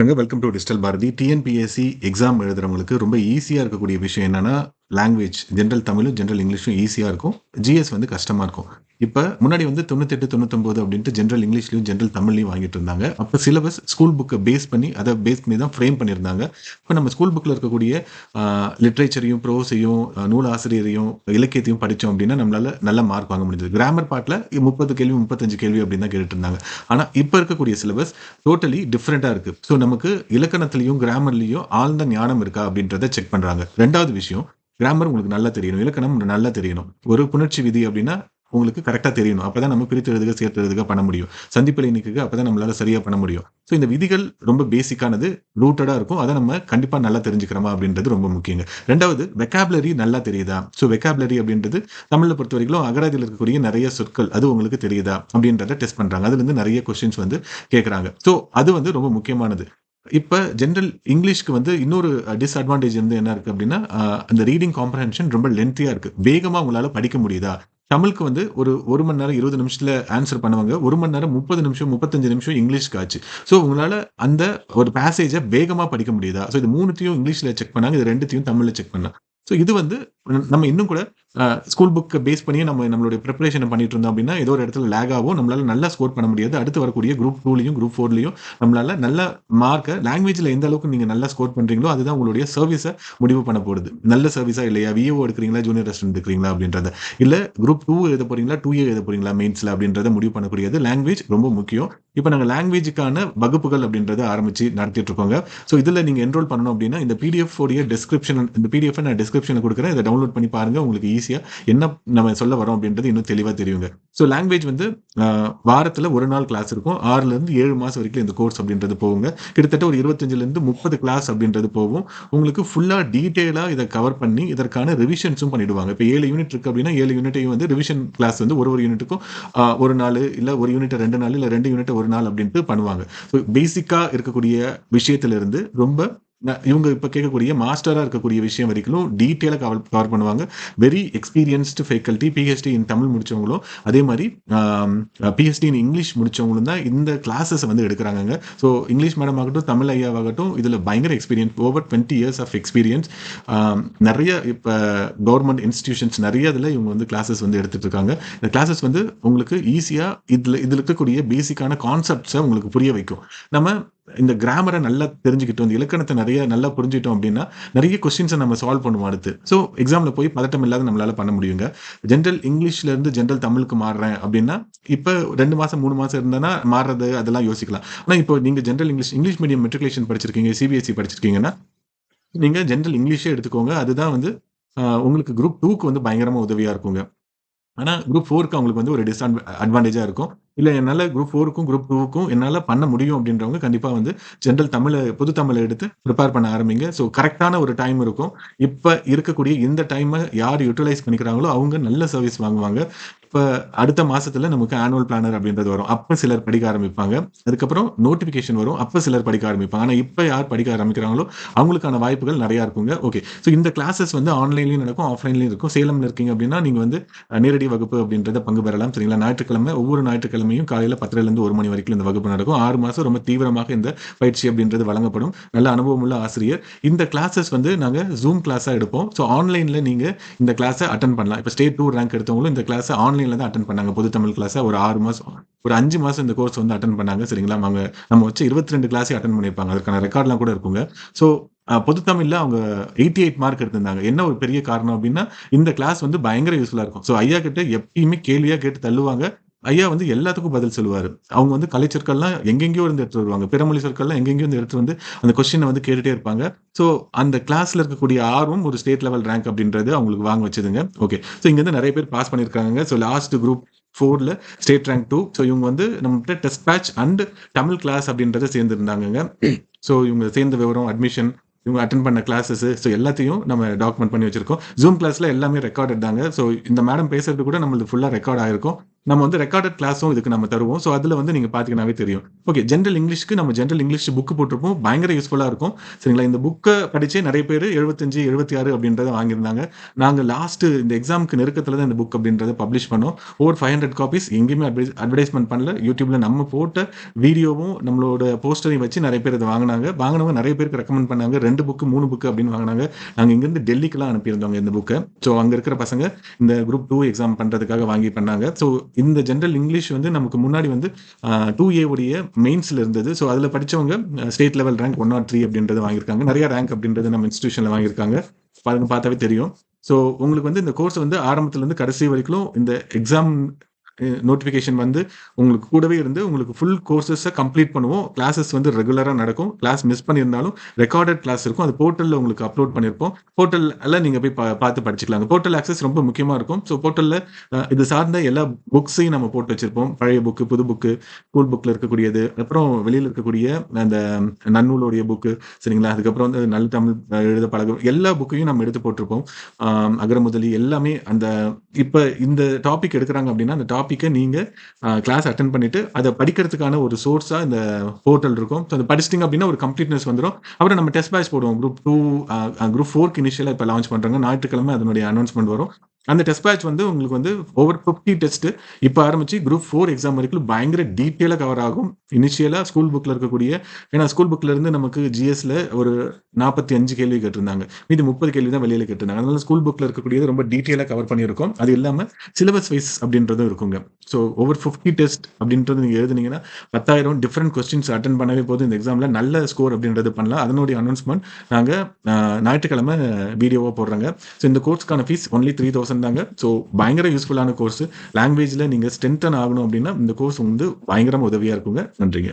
Welcome to digital Bharathi TNPSC exam எழுதுறவங்களுக்கு ரொம்ப ஈஸியாக இருக்கக்கூடிய விஷயம் என்னன்னா லாங்குவேஜ் ஜென்ரல் தமிழும் ஜென்ரல் இங்கிலீஷும் ஈஸியாக இருக்கும். ஜிஎஸ் வந்து கஷ்டமாக இருக்கும். இப்போ முன்னாடி வந்து தொண்ணூத்தெட்டு தொண்ணூத்தொம்பது அப்படின்ட்டு ஜென்ரல் இங்கிலீஷ்லையும் ஜென்ரல் தமிழ்லையும் வாங்கிட்டு இருந்தாங்க. அப்போ சிலபஸ் ஸ்கூல் புக்கை பேஸ் பண்ணி அதை பேஸ் பண்ணி தான் ஃப்ரேம் பண்ணியிருந்தாங்க. இப்போ நம்ம ஸ்கூல் புக்கில் இருக்கக்கூடிய லிட்ரேச்சரையும் ப்ரோஸையும் நூல் ஆசிரியரையும் இலக்கியத்தையும் படித்தோம் அப்படின்னா நம்மளால் நல்ல மார்க் வாங்க முடிஞ்சது. கிராமர் பாட்டில் முப்பது கேள்வி முப்பத்தஞ்சு கேள்வி அப்படின்னு தான் கேட்டுட்டு இருந்தாங்க ஆனால் இப்போ இருக்கக்கூடிய சிலபஸ் டோட்டலி டிஃப்ரெண்ட்டாக இருக்குது ஸோ நமக்கு இலக்கணத்துலையும் கிராமர்லையும் ஆழ்ந்த ஞானம் இருக்கா அப்படின்றத செக் பண்ணுறாங்க ரெண்டாவது விஷயம் கிராமர் உங்களுக்கு நல்லா தெரியணும். இலக்கணம் உங்களுக்கு நல்லா தெரியணும். ஒரு புணர்ச்சி விதி அப்படின்னா உங்களுக்கு கரெக்டாக தெரியணும். அப்போ தான் நம்ம பிரித்து எழுதுக சேர்த்து எழுதுக பண்ண முடியும். சந்திப்பிலை நீக்குக அப்போ தான் நம்மளால சரியாக பண்ண முடியும். ஸோ இந்த விதிகள் ரொம்ப பேசிக்கானது ரூட்டடாக இருக்கும். அதை நம்ம கண்டிப்பாக நல்லா தெரிஞ்சுக்கிறோமா அப்படின்றது ரொம்ப முக்கியங்க. ரெண்டாவது வெக்காபுலரி நல்லா தெரியுதா? ஸோ வெக்காபுலரி அப்படின்றது தமிழில் பொறுத்த வரைக்கும் அகராதியில் இருக்கக்கூடிய நிறைய சொற்கள் அது உங்களுக்கு தெரியுதா? அப்படின்றத டெஸ்ட் பண்ணுறாங்க அதுலேருந்து நிறைய கொஸ்டின்ஸ் வந்து கேட்குறாங்க ஸோ அது வந்து ரொம்ப முக்கியமானது. இப்போ ஜென்ரல் இங்கிலீஷ்க்கு வந்து இன்னொரு டிஸ்அட்வான்டேஜ் வந்து என்ன இருக்குது அப்படின்னா அந்த ரீடிங் காம்ப்ரஹென்ஷன் ரொம்ப லென்த்தியாக இருக்குது வேகமாக உங்களால் படிக்க முடியுதா? தமிழுக்கு வந்து ஒரு ஒரு மணி நேரம் இருபது நிமிஷத்தில் ஆன்சர் பண்ணுவாங்க. ஒரு மணி நேரம் முப்பது நிமிஷம் முப்பத்தஞ்சு நிமிஷம் இங்கிலீஷ்க்கு ஆச்சு ஸோ உங்களால் அந்த ஒரு பேசேஜை வேகமாக படிக்க முடியுதா? ஸோ இது மூணுத்தையும் இங்கிலீஷில் செக் பண்ணாங்க. இது ரெண்டுத்தையும் தமிழில் செக் பண்ணாங்க ஸோ இது வந்து நம்ம இன்னும் கூட ஸ்கூல் புக்கை பேஸ் பண்ணி நம்ம நம்மளுடைய ப்ரிப்பரேஷன் பண்ணிட்டு இருந்தோம் அப்படின்னா ஏதோ ஒரு இடத்துல லேக் ஆகும். நம்மளால நல்லா ஸ்கோர் பண்ண முடியாது. அடுத்து வரக்கூடிய குரூப் டூலையும் குரூப் ஃபோர்லையும் நம்மளால நல்ல மார்க்கை லாங்குவேஜில் எந்த அளவுக்கு நீங்கள் நல்லா ஸ்கோர் பண்ணுறீங்களோ அதுதான் உங்களுடைய சர்வீஸை முடிவு பண்ண போகுது. நல்ல சர்வீஸா இல்லையா? விஓ எடுக்கிறீங்களா? ஜூனியர் ரெஸ்டன்ட் எடுக்கிறீங்களா அப்படின்றத. இல்லை குரூப் டூ எழுத போறீங்களா? டூ ஏ எழுத போறீங்களா? மெயின்ஸில் அப்படின்றத முடிவு பண்ணக்கூடியது. லாங்குவேஜ் ரொம்ப முக்கியம். இப்போ நாங்கள் லாங்குவேஜுக்கான வகுப்புகள் அப்படின்றத ஆரம்பித்து நடத்திட்டு இருக்கோங்க ஸோ இதில் நீங்கள் என்ரோல் பண்ணணும் அப்படின்னா இந்த பிடிஎஃப் உடைய டிஸ்கிரிப்ஷன் இந்த பிடிஎஃப் நான் டிஸ்கிரிப்ஷனில் கொடுக்குறேன். இதை டவுன்லோட் பண்ணி பாருங்கள் உங்களுக்கு ஈஸியாக என்ன நம்ம சொல்ல வரோம் அப்படின்றது இன்னும் தெளிவாக தெரியுங்க. ஸோ லாங்குவேஜ் வந்து வாரத்தில் ஒரு நாள் கிளாஸ் இருக்கும். ஆறுலேருந்து ஏழு மாதம் வரைக்கும் இந்த கோர்ஸ் அப்படின்றது போகுங்க. கிட்டத்தட்ட ஒரு இருபத்தஞ்சிலேருந்து முப்பது கிளாஸ் அப்படின்றது போகும். உங்களுக்கு ஃபுல்லாக டீட்டெயிலாக இதை கவர் பண்ணி இதற்கான ரிவிஷன்ஸும் பண்ணிடுவாங்க. இப்போ ஏழு யூனிட் இருக்குது அப்படின்னா ஏழு யூனிட்டையும் வந்து ரிவிஷன் கிளாஸ் வந்து ஒரு ஒரு யூனிட்டுக்கும் ஒரு நாள் இல்லை ஒரு யூனிட்டை ரெண்டு நாள் இல்லை ரெண்டு யூனிட்டை ஒரு நாள் அப்படின்ட்டு பண்ணுவாங்க. ஸோ பேசிக்காக இருக்கக்கூடிய விஷயத்திலிருந்து ரொம்ப இவங்க இப்போ கேட்கக்கூடிய மாஸ்டராக இருக்கக்கூடிய விஷயம் வரைக்கும் டீட்டெயிலாக கவர் கவர் பண்ணுவாங்க. Very experienced faculty PhD in Tamil முடிச்சவங்களும் அதே மாதிரி பிஹெச்டி இன் இங்கிலீஷ் முடிச்சவங்களும் தான் இந்த கிளாஸஸ் வந்து எடுக்கிறாங்க ஸோ இங்கிலீஷ் மேடம் ஆகட்டும் தமிழ் ஐயாவாகட்டும் இதில் பயங்கர experience over twenty years of experience நிறைய இப்போ கவர்மெண்ட் இன்ஸ்டிடியூஷன்ஸ் நிறைய இதில் இவங்க வந்து கிளாஸஸ் வந்து எடுத்துட்டு இருக்காங்க. இந்த கிளாஸஸ் வந்து உங்களுக்கு ஈஸியாக இதில் இதில் இருக்கக்கூடிய பேசிக்கான கான்செப்ட்ஸை உங்களுக்கு புரிய வைக்கும். நம்ம இந்த கிராமரை நல்லா தெரிஞ்சுக்கிட்டோம் இந்த இலக்கணத்தை நிறைய நல்லா புரிஞ்சுக்கிட்டோம் அப்படின்னா நிறைய கொஸ்டின்ஸை நம்ம சால்வ் பண்ணுவோம் அடுத்து. ஸோ எக்ஸாமில் போய் பதட்டம் இல்லாத நம்மளால பண்ண முடியுங்க. ஜென்ரல் இங்கிலீஷ்லேருந்து ஜென்ரல் தமிழுக்கு மாறுறேன் அப்படின்னா இப்போ ரெண்டு மாதம் மூணு மாதம் இருந்தேன்னா மாறுறது அதெல்லாம் யோசிக்கலாம். ஆனால் இப்போ நீங்கள் general English English medium matriculation படிச்சிருக்கீங்க சிபிஎஸ்சி படிச்சிருக்கீங்கன்னா நீங்கள் ஜென்ரல் இங்கிலீஷே எடுத்துக்கோங்க. அதுதான் வந்து உங்களுக்கு குரூப் டூக்கு வந்து பயங்கரமாக உதவியாக இருக்குங்க. ஆனால் குரூப் ஃபோருக்கு அவங்களுக்கு வந்து ஒரு டிஸ்அட் அட்வான்டேஜாக இருக்கும். இல்லை என்னால் குரூப் ஃபோருக்கும் குரூப் டூவுக்கும் என்னால் பண்ண முடியும் அப்படின்றவங்க கண்டிப்பாக வந்து ஜென்ரல் தமிழை புது தமிழை எடுத்து ப்ரிப்பேர் பண்ண ஆரம்பிங்க. ஸோ கரெக்டான ஒரு டைம் இருக்கும். இப்போ இருக்கக்கூடிய இந்த டைமை யார் யூட்டிலைஸ் பண்ணிக்கிறாங்களோ அவங்க நல்ல சர்வீஸ் வாங்குவாங்க. இப்போ அடுத்த மாசத்துல நமக்கு ஆனுவல் பிளானர் அப்படின்றது வரும். அப்போ சிலர் படிக்க ஆரம்பிப்பாங்க. அதுக்கப்புறம் நோட்டிஃபிகேஷன் வரும். அப்போ சிலர் படிக்க ஆரம்பிப்பாங்க. ஆனால் இப்போ யார் படிக்க ஆரம்பிக்கிறாங்களோ அவங்களுக்கான வாய்ப்புகள் நிறையா இருக்குங்க. ஓகே ஸோ இந்த கிளாஸஸ் வந்து ஆன்லைன்லையும் நடக்கும் ஆஃப்லைன்லையும் இருக்கும். சேலம்ல இருக்கீங்க அப்படின்னா நீங்கள் வந்து நேரடி வகுப்பு அப்படின்றத பங்கு பெறலாம். சரிங்களா? ஞாயிற்றுக்கிழமை ஒவ்வொரு ஞாயிற்றுக்கிழமையும் காலையில் பத்திரிலேருந்து ஒரு மணி வரைக்கும் இந்த வகுப்பு நடக்கும். ஆறு மாதம் ரொம்ப தீவிரமாக இந்த பயிற்சி அப்படின்றது வழங்கப்படும். நல்ல அனுபவம் உள்ள ஆசிரியர். இந்த கிளாஸஸ் வந்து நாங்கள் ஜூம் கிளாஸாக எடுப்போம். ஸோ ஆன்லைனில் நீங்கள் இந்த கிளாஸை அட்டன் பண்ணலாம். இப்போ ஸ்டேட் டூ ரேங்க் எடுத்தவங்களும் இந்த கிளாஸை ஆன்லைனில் தான் அட்டன் பண்ணாங்க. பொது தமிழ் கிளாஸை ஒரு ஆறு மாதம் ஒரு அஞ்சு மாதம் இந்த கோர்ஸ் வந்து அட்டன் பண்ணாங்க. சரிங்களா? அவங்க நம்ம வச்சு இருபத்தி ரெண்டு கிளாஸே அட்டன் பண்ணியிருப்பாங்க. அதுக்கான ரெக்கார்ட்லாம் கூட இருக்குங்க. ஸோ பொது தமிழ்ல அவங்க எயிட்டி எயிட் மார்க் எடுத்திருந்தாங்க. என்ன ஒரு பெரிய காரணம் அப்படின்னா இந்த கிளாஸ் வந்து பயங்கர யூஸ்ஃபுல்லா இருக்கும். ஸோ ஐயா கிட்ட எப்பயுமே கேள்வியா கேட்டு தள்ளுவாங்க. ஐயா வந்து எல்லாத்துக்கும் பதில் சொல்லுவார். அவங்க வந்து கலை சொற்கள்லாம் எங்கெங்கேயோ இருந்து எடுத்து வருவாங்க. பிறமொழி சொற்கள்லாம் எங்கெங்கேயோ இருந்து எடுத்து வந்து அந்த கொஸ்டினை வந்து கேட்டுட்டே இருப்பாங்க. ஸோ அந்த கிளாஸில் இருக்கக்கூடிய ஆர்வம் ஒரு ஸ்டேட் லெவல் ரேங்க் அப்படின்றது அவங்களுக்கு வாங்க வச்சதுங்க. ஓகே ஸோ இங்கேருந்து நிறைய பேர் பாஸ் பண்ணியிருக்காங்க ஸோ லாஸ்ட் குரூப் ஃபோரில் ஸ்டேட் ரேங்க் டூ ஸோ இவங்க வந்து நம்மகிட்ட test batch and Tamil class அப்படின்றத சேர்ந்துருந்தாங்கங்க. ஸோ இவங்க சேர்ந்த விவரம் அட்மிஷன் இவங்க அட்டன் பண்ண கிளாஸஸ் ஸோ எல்லாத்தையும் நம்ம டாக்குமெண்ட் பண்ணி வச்சிருக்கோம். ஜூம் கிளாஸ்ல எல்லாமே ரெக்கார்ட் இருந்தாங்க ஸோ இந்த மேடம் பேசுறது கூட நம்மளுக்கு ஃபுல்லாக ரெக்கார்ட் ஆயிருக்கும். நம்ம வந்து ரெக்கார்டட் கிளாஸும் இதுக்கு நம்ம தருவோம். ஸோ அதில் வந்து நீங்கள் பார்த்தீங்கன்னாவே தெரியும். ஓகே ஜென்ரல் இங்கிலீஷ்க்கு நம்ம ஜென்ரல் இங்கிலீஷ் புக்கு போட்டிருப்போம். பயங்கர யூஸ்ஃபுல்லாக இருக்கும். சரிங்களா? இந்த புக்கை படித்தே நிறைய பேர் எழுபத்தஞ்சு எழுபத்தி ஆறு அப்படின்றத வாங்கியிருந்தாங்க. நாங்கள் லாஸ்ட்டு இந்த எக்ஸாமுக்கு நெருக்கத்தில் தான் இந்த புக் அப்படின்றத பப்ளிஷ் பண்ணோம். ஓவர் ஃபைவ் ஹண்ட்ரட் காப்பீஸ் எங்கேயுமே அட்வைஸ் அட்வர்டைஸ்மெண்ட் பண்ணல. யூடியூப்பில் நம்ம போட்ட வீடியோவும் நம்மளோட போஸ்டரையும் வச்சு நிறைய பேர் இதை வாங்கினாங்க. வாங்கினவங்க நிறைய பேருக்கு ரெக்கமெண்ட் பண்ணாங்க. ரெண்டு புக்கு மூணு புக்கு அப்படின்னு வாங்கினாங்க. நாங்கள் இங்கேருந்து டெல்லிக்கெலாம் அனுப்பியிருந்தோங்க இந்த புக்கை ஸோ அங்கே இருக்கிற பசங்க இந்த குரூப் டூ எக்ஸாம் பண்ணுறதுக்காக வாங்கி பண்ணாங்க. ஸோ இந்த ஜென்ரல் இங்கிலீஷ் வந்து நமக்கு முன்னாடி வந்து டூ ஏ உடைய மெயின்ஸில் இருந்தது. ஸோ அதில் படித்தவங்க state level rank one nought three அப்படின்றது வாங்கியிருக்காங்க. நிறைய ரேங்க் அப்படின்றது நம்ம இன்ஸ்டியூஷனில் வாங்கியிருக்காங்க. பாருங்க பார்த்தாவே தெரியும். ஸோ உங்களுக்கு வந்து இந்த கோர்ஸ் வந்து ஆரம்பத்துலேருந்து கடைசி வரைக்கும் இந்த எக்ஸாம் நோட்டிஃபிகேஷன் eh, வந்து உங்களுக்கு கூடவே இருந்து உங்களுக்கு ஃபுல் கோர்சஸை கம்ப்ளீட் பண்ணுவோம். கிளாஸஸ் வந்து ரெகுலராக நடக்கும். கிளாஸ் மிஸ் பண்ணியிருந்தாலும் ரெக்கார்டட் கிளாஸ் இருக்கும். அது போர்ட்டலில் உங்களுக்கு அப்லோட் பண்ணியிருப்போம். போர்ட்டலில் நீங்கள் போய் பா- பார்த்து படிச்சுக்கலாம். போர்ட்டல் ஆக்சஸ் ரொம்ப முக்கியமாக இருக்கும். ஸோ போர்ட்டலில் இது சார்ந்த எல்லா புக்ஸையும் நம்ம போட்டு வச்சிருப்போம். பழைய புக்கு புது புக்கு ஸ்கூல் புக்கில் இருக்கக்கூடியது. அப்புறம் வெளியில் இருக்கக்கூடிய அந்த நன்னூலோடைய புக்கு சரிங்களா? அதுக்கப்புறம் வந்து நல்ல தமிழ் எழுத பழகம் எல்லா புக்கையும் நம்ம எடுத்து போட்டிருப்போம். அகரமுதலி எல்லாமே அந்த இப்போ இந்த டாபிக் எடுக்கிறாங்க அப்படின்னா அந்த டாப்பிக்கை நீங்கள் கிளாஸ் அட்டன் பண்ணிட்டு அதை படிக்கிறதுக்கான ஒரு சோர்ஸாக இந்த போர்ட்டல் இருக்கும். ஸோ அதை படிச்சிட்டிங்க அப்படின்னா ஒரு கம்ப்ளீட்னஸ் வந்துடும் அப்புறம் நம்ம டெஸ்ட் பேட்ச் போடுவோம். குரூப் டூ குரூப் ஃபோர்க்கு இனிஷியலாக இப்போ லான்ச் பண்ணுறாங்க ஞாயிற்றுக்கிழமை அதனுடைய அனௌன்ஸ்மெண்ட் வரும். அந்த டெஸ்ட் பேட்ச் வந்து உங்களுக்கு வந்து ஓவர் ஃபிஃப்டி டெஸ்ட் இப்போ ஆரம்பிச்சு குரூப் ஃபோர் எக்ஸாம் வரைக்கும் பயங்கர டீட்டெயிலாக கவர் ஆகும். இனிஷியலாக ஸ்கூல் புக்கில் இருக்கக்கூடிய ஏன்னா ஸ்கூல் புக்கில் இருந்து நமக்கு ஜிஎஸ்ல ஒரு நாற்பத்தி அஞ்சு கேள்வி கேட்டிருந்தாங்க. மீதி முப்பது கேள்வி தான் வெளியில் கேட்டிருந்தாங்க. அதனால ஸ்கூல் புக்கில் இருக்கக்கூடியது ரொம்ப டீட்டெயிலாக கவர் பண்ணியிருக்கோம். அது இல்லாமல் சிலபஸ் வைஸ் அப்படின்றதும் இருக்குங்க. ஸோ ஓவர் ஃபிஃப்டி டெஸ்ட் அப்படின்றது நீங்கள் எழுதுனீங்கன்னா பத்தாயிரம் டிஃப்ரெண்ட் கொஸ்டின்ஸ் அட்டன் பண்ணவே போதும். இந்த எக்ஸாமில் நல்ல ஸ்கோர் அப்படின்றது பண்ணலாம். அதனுடைய அனௌன்ஸ்மெண்ட் நாங்கள் ஞாயிற்றுக்கிழமை வீடியோவாக போடுறாங்க. ஸோ இந்த கோர்ஸ்க்கான ஃபீஸ் ஒன்லி த்ரீ தௌசண்ட் தாங்க ஸோ பயங்கர யூஸ்ஃபுல்லான கோர்ஸ் லாங்குவேஜில் நீங்கள் ஸ்ட்ரென்தன் ஆகணும் அப்படின்னா இந்த கோர்ஸ் வந்து பயங்கரமாக உதவியாக இருக்குங்க. நன்றிங்க.